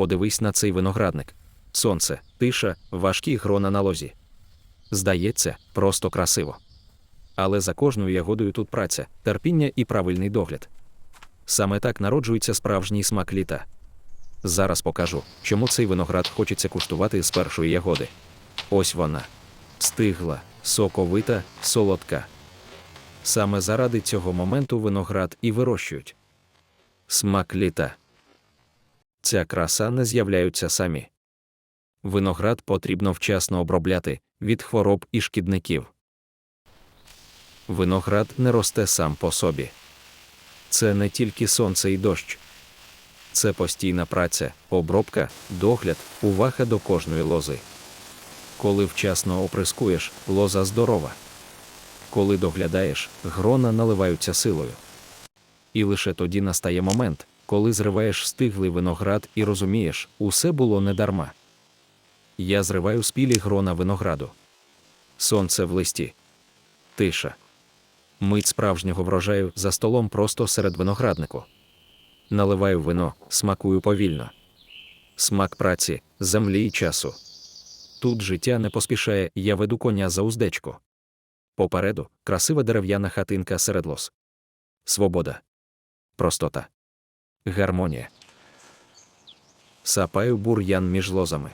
подивись на цей виноградник. Сонце, тиша, важкі грона на лозі. Здається, просто красиво. Але за кожною ягодою тут праця, терпіння і правильний догляд. Саме так народжується справжній смак літа. Зараз покажу, чому цей виноград хочеться куштувати з першої ягоди. Ось вона. Стигла, соковита, солодка. Саме заради цього моменту виноград і вирощують. Смак літа. Ця краса не з'являються самі. Виноград потрібно вчасно обробляти від хвороб і шкідників. Виноград не росте сам по собі. Це не тільки сонце і дощ. Це постійна праця, обробка, догляд, увага до кожної лози. Коли вчасно оприскуєш, лоза здорова. Коли доглядаєш, грона наливаються силою. І лише тоді настає момент, коли зриваєш стиглий виноград і розумієш, усе було недарма. Я зриваю спілі грона винограду. Сонце в листі. Тиша. Мить справжнього врожаю за столом просто серед винограднику. Наливаю вино, смакую повільно. Смак праці, землі і часу. Тут життя не поспішає, я веду коня за уздечку. Попереду красива дерев'яна хатинка серед лос. Свобода. Простота. Гармонія. Сапаю бур'ян між лозами.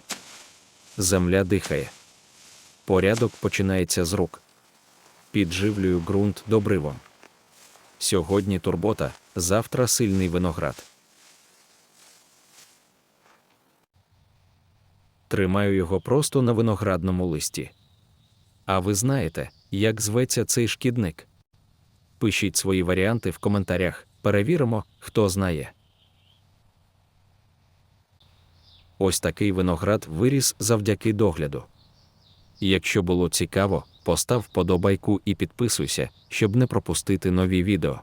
Земля дихає. Порядок починається з рук. Підживлюю ґрунт добривом. Сьогодні турбота, завтра сильний виноград. Тримаю його просто на виноградному листі. А ви знаєте, як зветься цей шкідник? Пишіть свої варіанти в коментарях, перевіримо, хто знає. Ось такий виноград виріс завдяки догляду. Якщо було цікаво, постав вподобайку і підписуйся, щоб не пропустити нові відео.